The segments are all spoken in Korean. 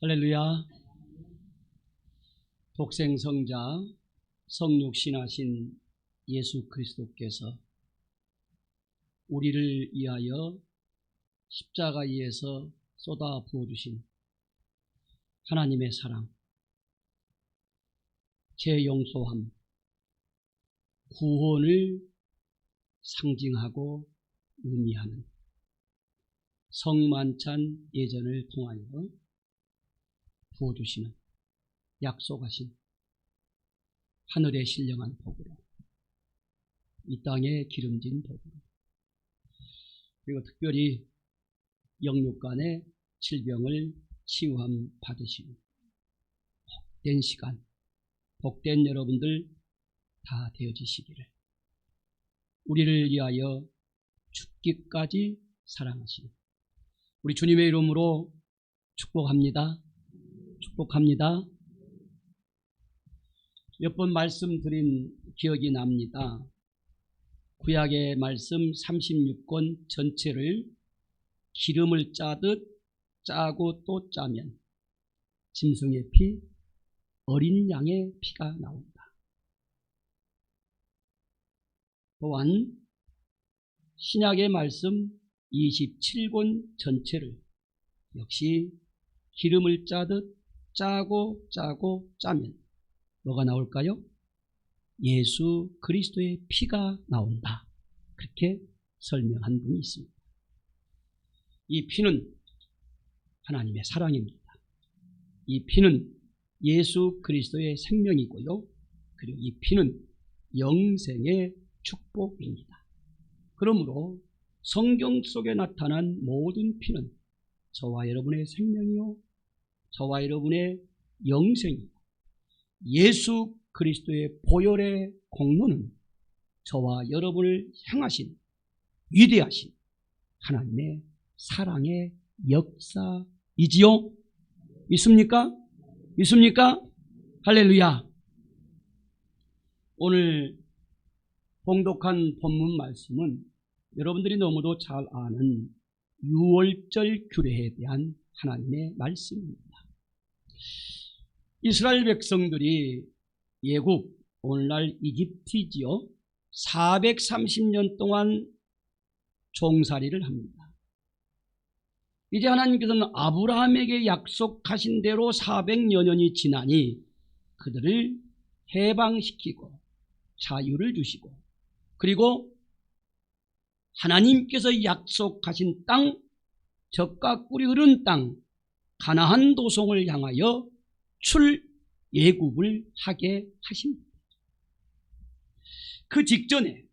할렐루야. 독생성자 성육신하신 예수 그리스도께서 우리를 위하여 십자가에서 쏟아 부어주신 하나님의 사랑, 재용서함, 구원을 상징하고 의미하는 성만찬 예전을 통하여 부어주시는 약속하신 하늘의 신령한 복으로 이 땅에 기름진 복으로 그리고 특별히 영육간의 질병을 치유함 받으시는 복된 시간 복된 여러분들 다 되어지시기를 우리를 위하여 죽기까지 사랑하시는 우리 주님의 이름으로 축복합니다. 축복합니다. 몇 번 말씀드린 기억이 납니다. 구약의 말씀 36권 전체를 기름을 짜듯 짜고 또 짜면 짐승의 피, 어린 양의 피가 나온다. 또한 신약의 말씀 27권 전체를 역시 기름을 짜듯 짜고 짜고 짜면 뭐가 나올까요? 예수 그리스도의 피가 나온다. 그렇게 설명한 분이 있습니다. 이 피는 하나님의 사랑입니다. 이 피는 예수 그리스도의 생명이고요. 그리고 이 피는 영생의 축복입니다. 그러므로 성경 속에 나타난 모든 피는 저와 여러분의 생명이요. 저와 여러분의 영생이요. 예수 그리스도의 보혈의 공로는 저와 여러분을 향하신 위대하신 하나님의 사랑의 역사이지요? 믿습니까? 믿습니까? 할렐루야. 오늘 봉독한 본문 말씀은 여러분들이 너무도 잘 아는 유월절 규례에 대한 하나님의 말씀입니다. 이스라엘 백성들이 예국, 오늘날 이집트지요. 430년 동안 종살이를 합니다. 이제 하나님께서는 아브라함에게 약속하신 대로 400여 년이 지나니 그들을 해방시키고 자유를 주시고 그리고 하나님께서 약속하신 땅, 적과 꿀이 흐른 땅, 가나안 도성을 향하여 출예국을 하게 하십니다. 그 직전에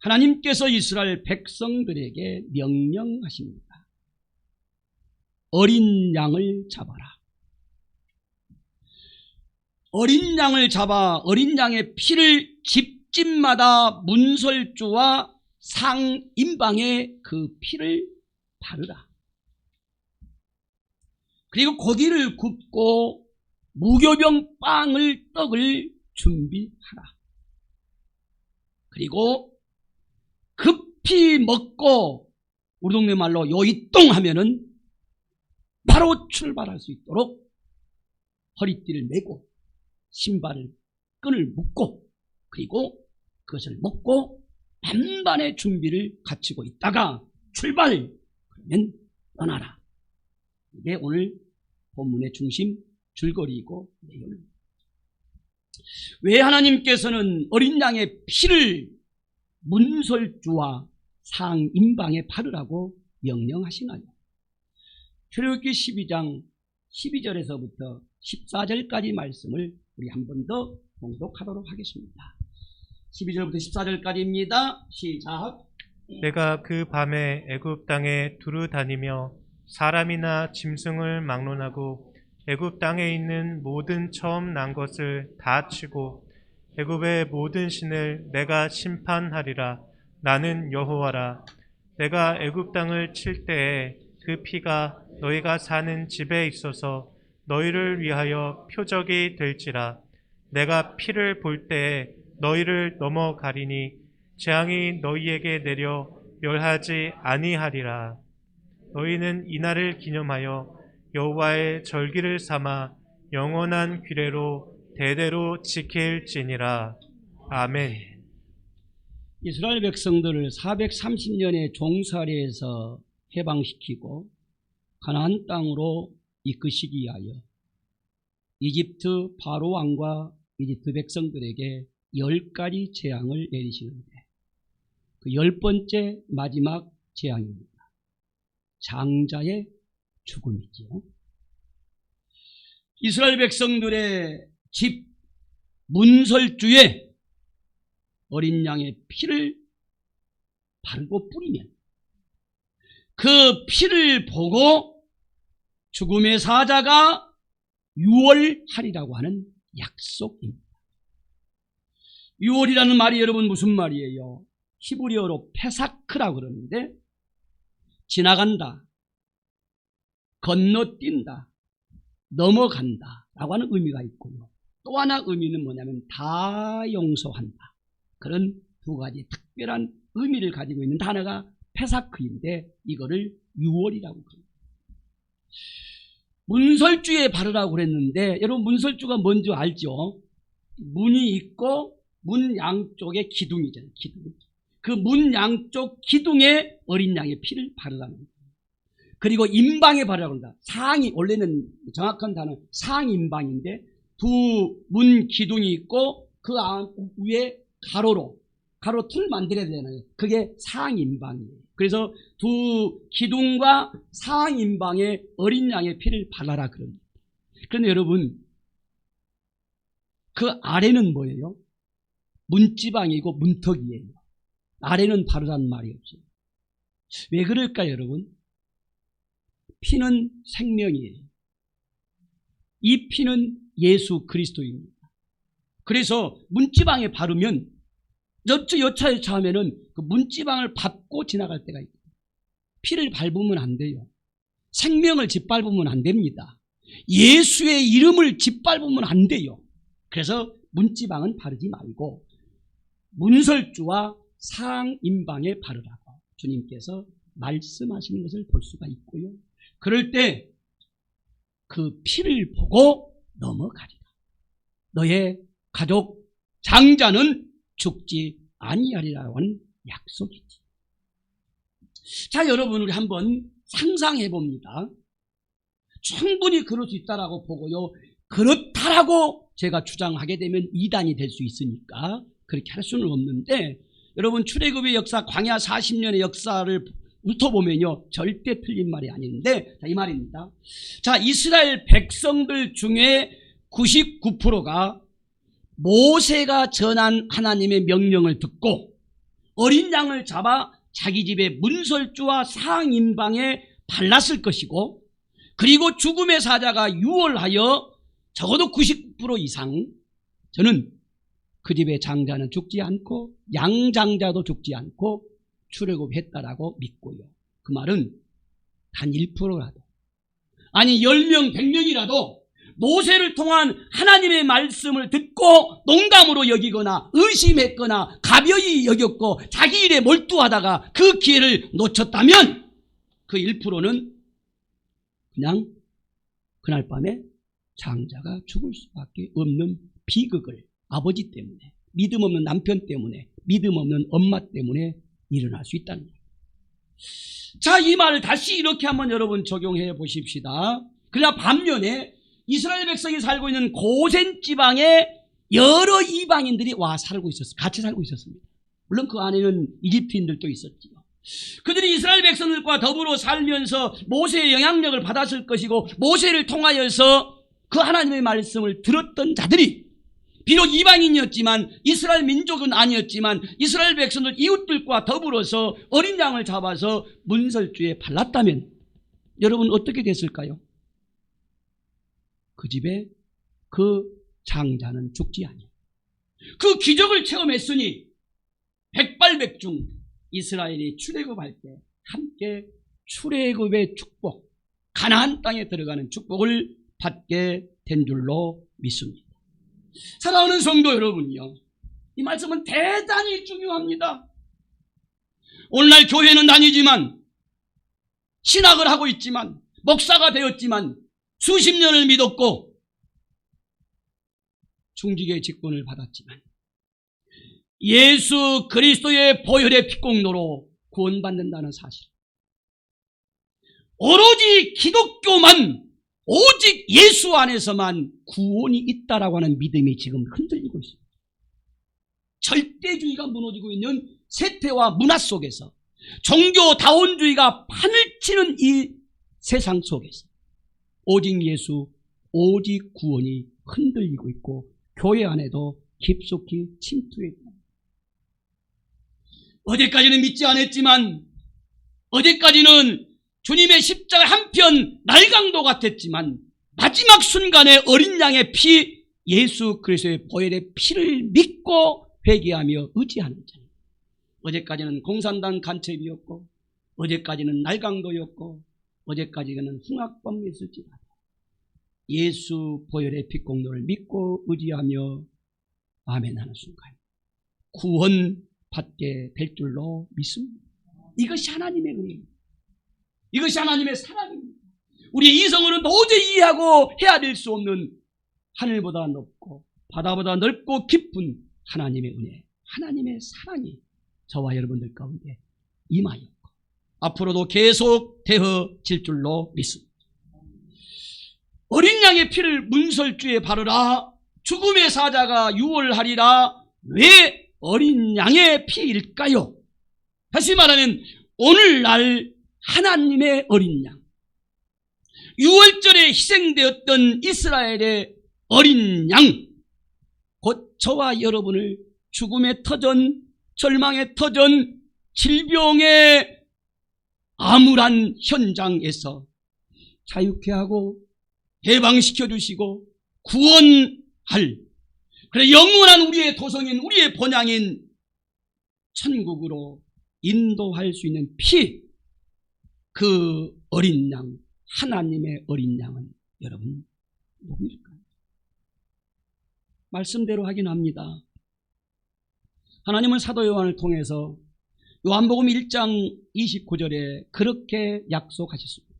하나님께서 이스라엘 백성들에게 명령하십니다. 어린 양을 잡아라. 어린 양을 잡아 어린 양의 피를 집집마다 문설주와 상인방에 그 피를 바르라. 그리고 고기를 굽고 무교병 빵을 떡을 준비하라. 그리고 급히 먹고 우리 동네 말로 요이똥 하면은 바로 출발할 수 있도록 허리띠를 메고 신발을 끈을 묶고 그리고 그것을 먹고 반반의 준비를 갖추고 있다가 출발! 그러면 떠나라. 이게 오늘 본문의 중심 줄거리이고 내용입니다. 왜 하나님께서는 어린 양의 피를 문설주와 상인방에 바르라고 명령하시나요? 출애굽기 12장 12절에서부터 14절까지 말씀을 우리 한 번 더 봉독하도록 하겠습니다. 12절부터 14절까지입니다. 시작. 내가 그 밤에 애굽 땅에 두루 다니며 사람이나 짐승을 막론하고 애굽 땅에 있는 모든 처음 난 것을 다 치고 애굽의 모든 신을 내가 심판하리라. 나는 여호와라. 내가 애굽 땅을 칠 때에 그 피가 너희가 사는 집에 있어서 너희를 위하여 표적이 될지라. 내가 피를 볼 때에 너희를 넘어가리니 재앙이 너희에게 내려 멸하지 아니하리라. 너희는 이날을 기념하여 여호와의 절기를 삼아 영원한 규례로 대대로 지킬지니라. 아멘. 이스라엘 백성들을 430년의 종살이에서 해방시키고 가나안 땅으로 이끄시기 위하여 이집트 바로 왕과 이집트 백성들에게 열 가지 재앙을 내리시는데 그 열 번째 마지막 재앙입니다. 장자의 죽음이지요. 이스라엘 백성들의 집 문설주에 어린 양의 피를 바르고 뿌리면 그 피를 보고 죽음의 사자가 유월하리라고 하는 약속입니다. 유월이라는 말이 여러분 무슨 말이에요? 히브리어로 페사크라고 그러는데 지나간다, 건너뛴다, 넘어간다 라고 하는 의미가 있고요. 또 하나 의미는 뭐냐면 다 용서한다. 그런 두 가지 특별한 의미를 가지고 있는 단어가 페사크인데 이거를 유월이라고 합니다. 문설주에 바르라고 그랬는데 여러분 문설주가 뭔지 알죠? 문이 있고 문 양쪽에 기둥이잖아요. 기둥. 그 문 양쪽 기둥에 어린 양의 피를 바르라는 거예요. 그리고 임방에 바르라고 한다. 상이 원래는 정확한 단어 상임방인데 두 문 기둥이 있고 그 안- 위에 가로로 가로 틀 만들어야 되잖아요. 그게 상임방이에요. 그래서 두 기둥과 상임방에 어린 양의 피를 발라라 그럽니다. 그런데 여러분 그 아래는 뭐예요? 문지방이고 문턱이에요. 아래는 바르라는 말이 없어요. 왜 그럴까요, 여러분? 피는 생명이에요. 이 피는 예수 그리스도입니다. 그래서 문지방에 바르면 여차 여차 여차 하면은 그 문지방을 밟고 지나갈 때가 있고 피를 밟으면 안 돼요. 생명을 짓밟으면 안 됩니다. 예수의 이름을 짓밟으면 안 돼요. 그래서 문지방은 바르지 말고 문설주와 상임방에 바르라고 주님께서 말씀하시는 것을 볼 수가 있고요. 그럴 때 그 피를 보고 넘어가리라. 너의 가족 장자는 죽지 아니하리라고 하는 약속이지. 자, 여러분 우리 한번 상상해 봅니다. 충분히 그럴 수 있다라고 보고요. 그렇다라고 제가 주장하게 되면 이단이 될 수 있으니까 그렇게 할 수는 없는데 여러분 출애굽의 역사 광야 40년의 역사를 훑어보면요 절대 틀린 말이 아닌데 자, 이 말입니다. 자 이스라엘 백성들 중에 99%가 모세가 전한 하나님의 명령을 듣고 어린 양을 잡아 자기 집의 문설주와 상인방에 발랐을 것이고 그리고 죽음의 사자가 유월하여 적어도 90% 이상 저는 그 집의 장자는 죽지 않고 양장자도 죽지 않고 출애굽했다라고 믿고요. 그 말은 단 1%라도 아니 10명 100명이라도 모세를 통한 하나님의 말씀을 듣고 농담으로 여기거나 의심했거나 가벼이 여겼고 자기 일에 몰두하다가 그 기회를 놓쳤다면 그 1%는 그냥 그날 밤에 장자가 죽을 수밖에 없는 비극을 아버지 때문에 믿음 없는 남편 때문에 믿음 없는 엄마 때문에 일어날 수 있다는 거예요. 자, 이 말을 다시 이렇게 한번 여러분 적용해 보십시다. 그러나 반면에 이스라엘 백성이 살고 있는 고센 지방에 여러 이방인들이 와 살고 있었어요. 같이 살고 있었습니다. 물론 그 안에는 이집트인들도 있었지요. 그들이 이스라엘 백성들과 더불어 살면서 모세의 영향력을 받았을 것이고 모세를 통하여서 그 하나님의 말씀을 들었던 자들이 비록 이방인이었지만 이스라엘 민족은 아니었지만 이스라엘 백성들 이웃들과 더불어서 어린 양을 잡아서 문설주에 발랐다면 여러분 어떻게 됐을까요? 그 집에 그 장자는 죽지 아니요. 그 기적을 체험했으니 백발백중 이스라엘이 출애굽할 때 함께 출애굽의 축복, 가나안 땅에 들어가는 축복을 받게 된 줄로 믿습니다. 사랑하는 성도 여러분요. 이 말씀은 대단히 중요합니다. 오늘날 교회는 다니지만 신학을 하고 있지만 목사가 되었지만 수십 년을 믿었고 중직의 직분을 받았지만 예수 그리스도의 보혈의 피공로로 구원받는다는 사실. 오로지 기독교만 오직 예수 안에서만 구원이 있다라고 하는 믿음이 지금 흔들리고 있습니다. 절대주의가 무너지고 있는 세태와 문화 속에서 종교 다원주의가 판을 치는 이 세상 속에서 오직 예수, 오직 구원이 흔들리고 있고 교회 안에도 깊숙이 침투해 있다. 어제까지는 믿지 않았지만 어제까지는 주님의 십자가 한편 날강도 같았지만 마지막 순간에 어린 양의 피 예수 그리스도의 보혈의 피를 믿고 회개하며 의지하는 자. 어제까지는 공산당 간첩이었고 어제까지는 날강도였고 어제까지는 흉악범이었을지라도 예수 보혈의 피공로를 믿고 의지하며 아멘 하는 순간 구원 받게 될 줄로 믿습니다. 이것이 하나님의 은혜입니다. 이것이 하나님의 사랑입니다. 우리의 이성으로는 도저히 이해하고 헤아릴 수 없는 하늘보다 높고 바다보다 넓고 깊은 하나님의 은혜, 하나님의 사랑이 저와 여러분들 가운데 임하였고 앞으로도 계속 되어질 줄로 믿습니다. 어린 양의 피를 문설주에 바르라 죽음의 사자가 유월하리라 왜 어린 양의 피일까요? 다시 말하면 오늘날 하나님의 어린 양. 6월절에 희생되었던 이스라엘의 어린 양. 곧 저와 여러분을 죽음의 터전 절망의 터전 질병의 암울한 현장에서 자유케 하고 해방시켜 주시고 구원할 그래 영원한 우리의 도성인 우리의 본향인 천국으로 인도할 수 있는 피 그 어린 양 하나님의 어린 양은 여러분 누구일까요? 말씀대로 하긴 합니다. 하나님은 사도 요한을 통해서 요한복음 1장 29절에 그렇게 약속하셨습니다.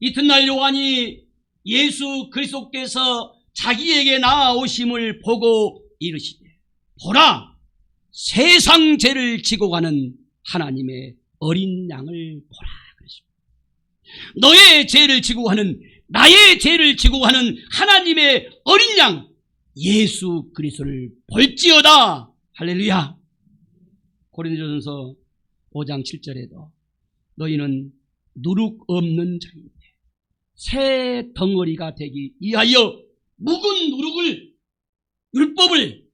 이튿날 요한이 예수 그리스도께서 자기에게 나아오심을 보고 이르시되 보라 세상 죄를 지고 가는 하나님의 어린 양을 보라. 너의 죄를 지고 가는 나의 죄를 지고 가는 하나님의 어린 양 예수 그리스도를 볼지어다. 할렐루야. 고린도전서 5장 7절에도 너희는 누룩 없는 자인데 새 덩어리가 되기 위하여 묵은 누룩을 율법을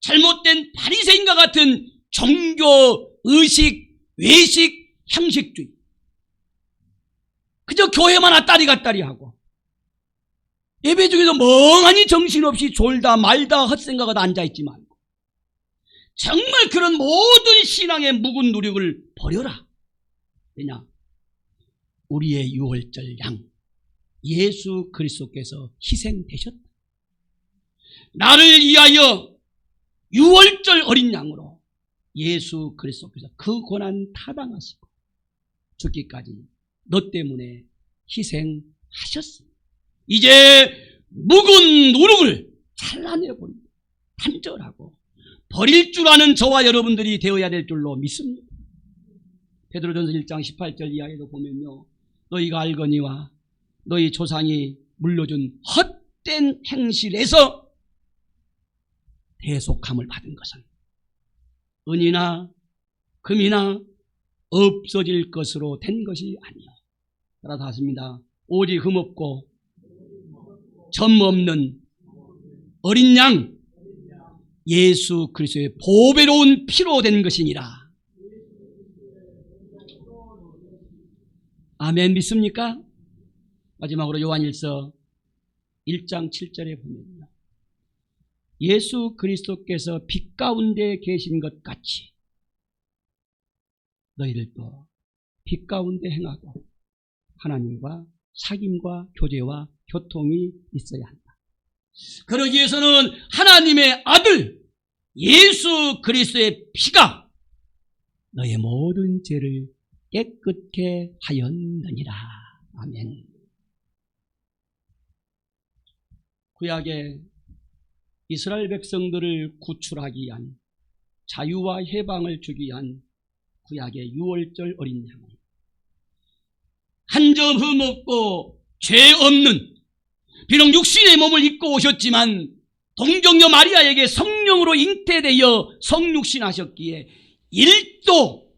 잘못된 바리새인과 같은 종교 의식 외식 형식주의 그저 교회만 왔다리 갔다리 하고. 예배 중에도 멍하니 정신없이 졸다 말다 헛생각하다 앉아있지 말고. 정말 그런 모든 신앙의 묵은 누력을 버려라. 왜냐? 우리의 유월절 양 예수 그리스도께서 희생되셨다. 나를 위하여 유월절 어린 양으로 예수 그리스도께서 그 고난 타당하시고 죽기까지 너 때문에 희생하셨습니다. 이제 묵은 누룩을 잘라내버리고 단절하고 버릴 줄 아는 저와 여러분들이 되어야 될 줄로 믿습니다. 베드로전서 1장 18절 이하에도 보면요. 너희가 알거니와 너희 조상이 물려준 헛된 행실에서 대속함을 받은 것은 은이나 금이나 없어질 것으로 된 것이 아니요. 따라서 하십니다. 오직 흠없고 점 없는 어린 양 예수 그리스도의 보배로운 피로 된 것이니라. 아멘 믿습니까? 마지막으로 요한일서 1장 7절에 보면요. 예수 그리스도께서 빛 가운데 계신 것 같이 너희들도 빛 가운데 행하고 하나님과 사귐과 교제와 교통이 있어야 한다. 그러기 위해서는 하나님의 아들 예수 그리스도의 피가 너의 모든 죄를 깨끗게 하였느니라. 아멘. 구약의 이스라엘 백성들을 구출하기 위한 자유와 해방을 주기 위한 구약의 유월절 어린 양. 한점 흠없고 죄 없는 비록 육신의 몸을 입고 오셨지만 동정녀 마리아에게 성령으로 잉태되어 성육신하셨기에 일도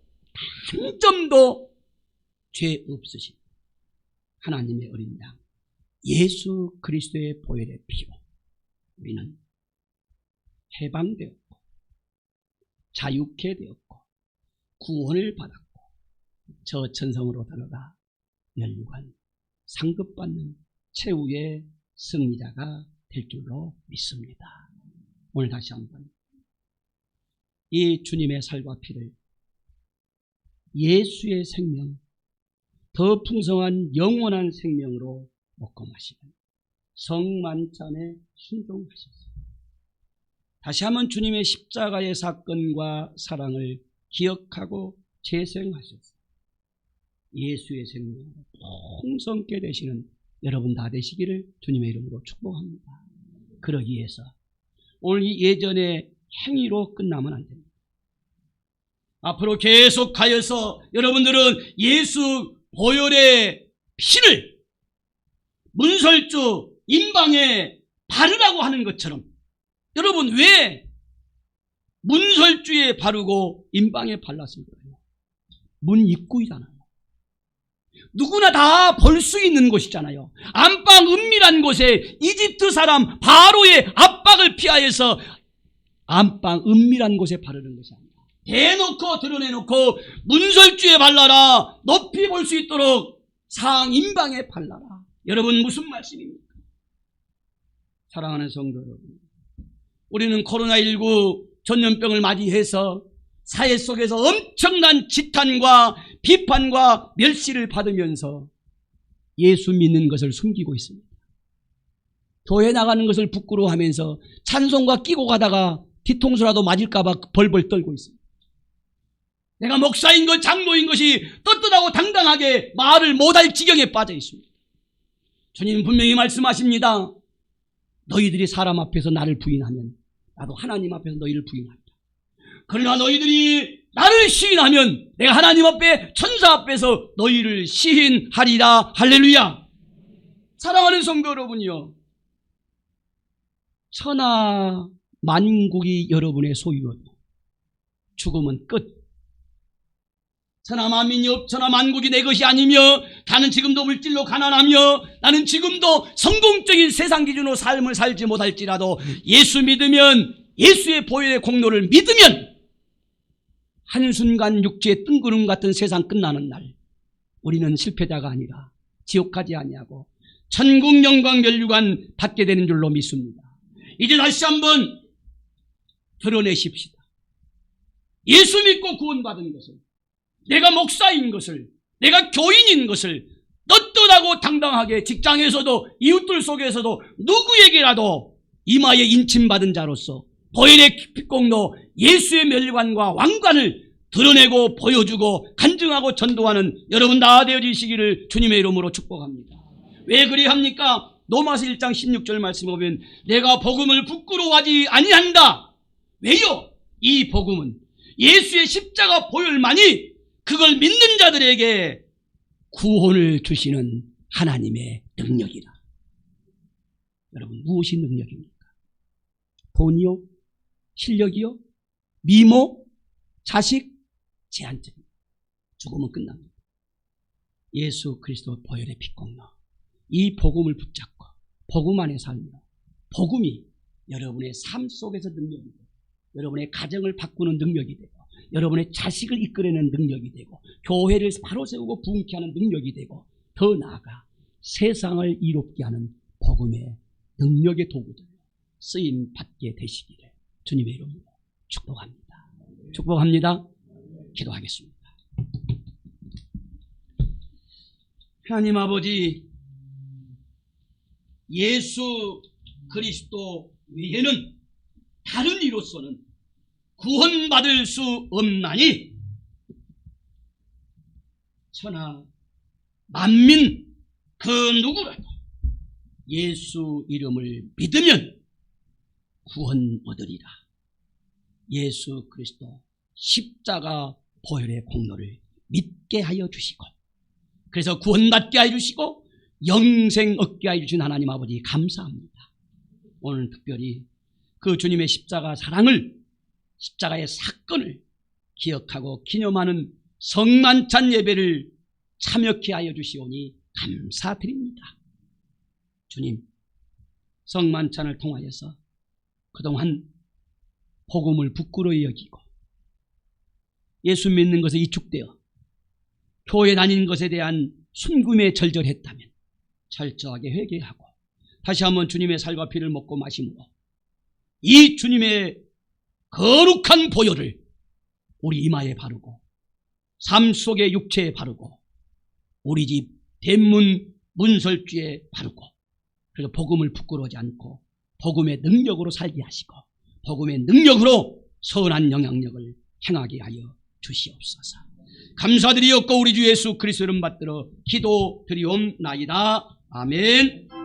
한 점도 죄 없으신 하나님의 어린 양 예수 그리스도의 보혈의 피로 우리는 해방되었고 자유케 되었고 구원을 받았고 저 천성으로 들어가 멸류관 상급받는 최후의 승리자가 될 줄로 믿습니다. 오늘 다시 한번 이 주님의 살과 피를 예수의 생명, 더 풍성한 영원한 생명으로 먹고 마시는 성만찬에 순종하셨습니다. 다시 한번 주님의 십자가의 사건과 사랑을 기억하고 재생하셨습니다. 예수의 생명으로 풍성케 되시는 여러분 다 되시기를 주님의 이름으로 축복합니다. 그러기 위해서 오늘 이 예전의 행위로 끝나면 안 됩니다. 앞으로 계속하여서 여러분들은 예수 보혈의 피를 문설주 인방에 바르라고 하는 것처럼 여러분 왜 문설주에 바르고 인방에 발랐을까요? 문 입구이잖아요. 누구나 다 볼 수 있는 곳이잖아요. 안방 은밀한 곳에 이집트 사람 바로의 압박을 피하여서 안방 은밀한 곳에 바르는 것이 아니라 대놓고 드러내놓고 문설주에 발라라 높이 볼 수 있도록 상인방에 발라라 여러분 무슨 말씀입니까? 사랑하는 성도 여러분 우리는 코로나19 전염병을 맞이해서 사회 속에서 엄청난 지탄과 비판과 멸시를 받으면서 예수 믿는 것을 숨기고 있습니다. 교회 나가는 것을 부끄러워하면서 찬송가 끼고 가다가 뒤통수라도 맞을까봐 벌벌 떨고 있습니다. 내가 목사인 것, 장로인 것이 떳떳하고 당당하게 말을 못할 지경에 빠져 있습니다. 주님 분명히 말씀하십니다. 너희들이 사람 앞에서 나를 부인하면 나도 하나님 앞에서 너희를 부인한다. 그러나 너희들이 나를 시인하면 내가 하나님 앞에 천사 앞에서 너희를 시인하리라 할렐루야. 사랑하는 성도 여러분이요. 천하 만국이 여러분의 소유요. 죽음은 끝. 천하 만민이 없, 천하 만국이 내 것이 아니며 나는 지금도 물질로 가난하며 나는 지금도 성공적인 세상 기준으로 삶을 살지 못할지라도 예수 믿으면 예수의 보혈의 공로를 믿으면 한순간 육지의 뜬구름 같은 세상 끝나는 날 우리는 실패자가 아니라 지옥 가지 아니하고 천국 영광 멸류관 받게 되는 줄로 믿습니다. 이제 다시 한번 드러내십시다. 예수 믿고 구원받은 것을 내가 목사인 것을 내가 교인인 것을 떳떳하고 당당하게 직장에서도 이웃들 속에서도 누구에게라도 이마에 인침받은 자로서 보혈의 빛공로 예수의 멸관과 왕관을 드러내고 보여주고 간증하고 전도하는 여러분 다 되어지시기를 주님의 이름으로 축복합니다. 왜 그리합니까? 로마서 1장 16절 말씀 보면 내가 복음을 부끄러워하지 아니한다. 왜요? 이 복음은 예수의 십자가 보혈만이 그걸 믿는 자들에게 구원을 주시는 하나님의 능력이다. 여러분 무엇이 능력입니까? 돈이요? 실력이요? 미모? 자식? 제한적입니다. 죽으면 끝납니다. 예수 그리스도 보혈의 빛공로 이 복음을 붙잡고 복음 안에 살며 복음이 여러분의 삶 속에서 능력이 되고 여러분의 가정을 바꾸는 능력이 되고 여러분의 자식을 이끌어내는 능력이 되고 교회를 바로 세우고 부흥케 하는 능력이 되고 더 나아가 세상을 이롭게 하는 복음의 능력의 도구들 쓰임 받게 되시기를 주님의 이름으로 축복합니다. 축복합니다. 기도하겠습니다. 하나님 아버지 예수 그리스도 외에는 다른 이로서는 구원받을 수 없나니 천하 만민 그 누구라도 예수 이름을 믿으면 구원 얻으리라. 예수 그리스도 십자가 보혈의 공로를 믿게 하여 주시고 그래서 구원받게 하여 주시고 영생 얻게 하여 주신 하나님 아버지 감사합니다. 오늘 특별히 그 주님의 십자가 사랑을 십자가의 사건을 기억하고 기념하는 성만찬 예배를 참여케 하여 주시오니 감사드립니다. 주님, 성만찬을 통하여서 그동안 복음을 부끄러워 여기고 예수 믿는 것에 이축되어 교회 다니는 것에 대한 순금에 절절했다면 철저하게 회개하고 다시 한번 주님의 살과 피를 먹고 마심으로 이 주님의 거룩한 보혈을 우리 이마에 바르고 삶 속의 육체에 바르고 우리 집 대문 문설주에 바르고 그래서 복음을 부끄러워하지 않고 복음의 능력으로 살게 하시고 복음의 능력으로 선한 영향력을 행하게 하여 주시옵소서. 감사드리옵고 우리 주 예수 그리스도 이름 받들어 기도 드리옵나이다. 아멘.